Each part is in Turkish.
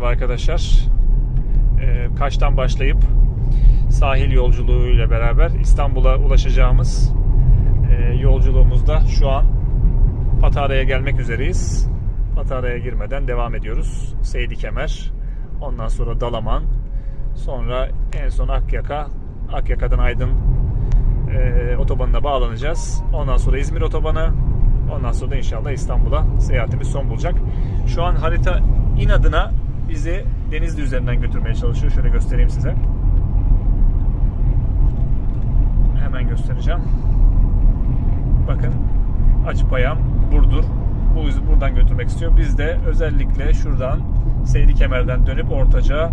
Merhaba arkadaşlar. Ee, Kaş'tan başlayıp sahil yolculuğuyla beraber İstanbul'a ulaşacağımız e, yolculuğumuzda şu an Patara'ya gelmek üzereyiz. Patara'ya girmeden devam ediyoruz. Seydi Kemer, ondan sonra Dalaman, sonra en son Akyaka, Akyaka'dan Aydın e, otobanına bağlanacağız. Ondan sonra İzmir otobanı, ondan sonra da inşallah İstanbul'a seyahatimiz son bulacak. Şu an harita inadına bizi Denizli üzerinden götürmeye çalışıyor. Şöyle göstereyim size. Hemen göstereceğim. Bakın Acıpayam, Burdur. Bu bizi buradan götürmek istiyor. Biz de özellikle şuradan Seydi Kemer'den dönüp Ortaca,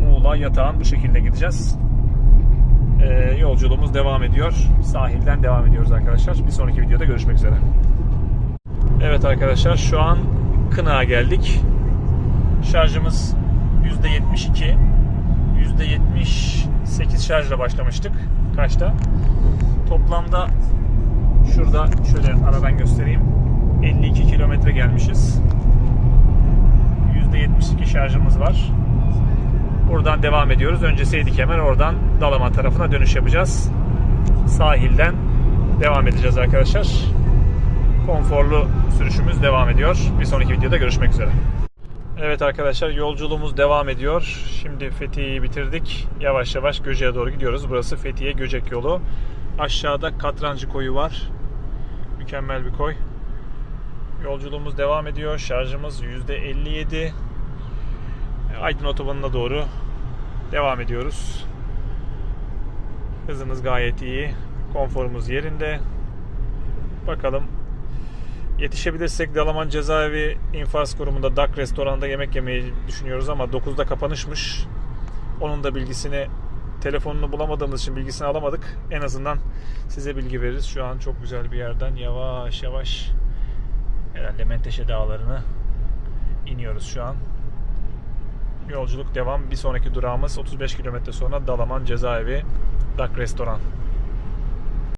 Muğla, Yatağan bu şekilde gideceğiz. Ee, yolculuğumuz devam ediyor. Sahilden devam ediyoruz arkadaşlar. Bir sonraki videoda görüşmek üzere. Evet arkadaşlar şu an Kınık'a geldik. Şarjımız %72. %78 şarjla başlamıştık. Kaçta? Toplamda şurada şöyle aradan göstereyim. 52 kilometre gelmişiz. %72 şarjımız var. Buradan devam ediyoruz. Önce Seydi Kemer oradan Dalaman tarafına dönüş yapacağız. Sahilden devam edeceğiz arkadaşlar. Konforlu sürüşümüz devam ediyor. Bir sonraki videoda görüşmek üzere. Evet arkadaşlar yolculuğumuz devam ediyor. Şimdi Fethiye'yi bitirdik. Yavaş yavaş Göcek'e doğru gidiyoruz. Burası Fethiye Göcek yolu. Aşağıda Katrancı koyu var. Mükemmel bir koy. Yolculuğumuz devam ediyor. Şarjımız %57. Aydın Otobanı'na doğru devam ediyoruz. Hızımız gayet iyi. Konforumuz yerinde. Bakalım yetişebilirsek Dalaman Cezaevi infaz kurumunda Dak restoranında yemek yemeyi düşünüyoruz ama 9'da kapanışmış. Onun da bilgisini telefonunu bulamadığımız için bilgisini alamadık. En azından size bilgi veririz. Şu an çok güzel bir yerden yavaş yavaş herhalde Menteşe Dağları'nı iniyoruz şu an. Yolculuk devam. Bir sonraki durağımız 35 kilometre sonra Dalaman Cezaevi Dak Restoran.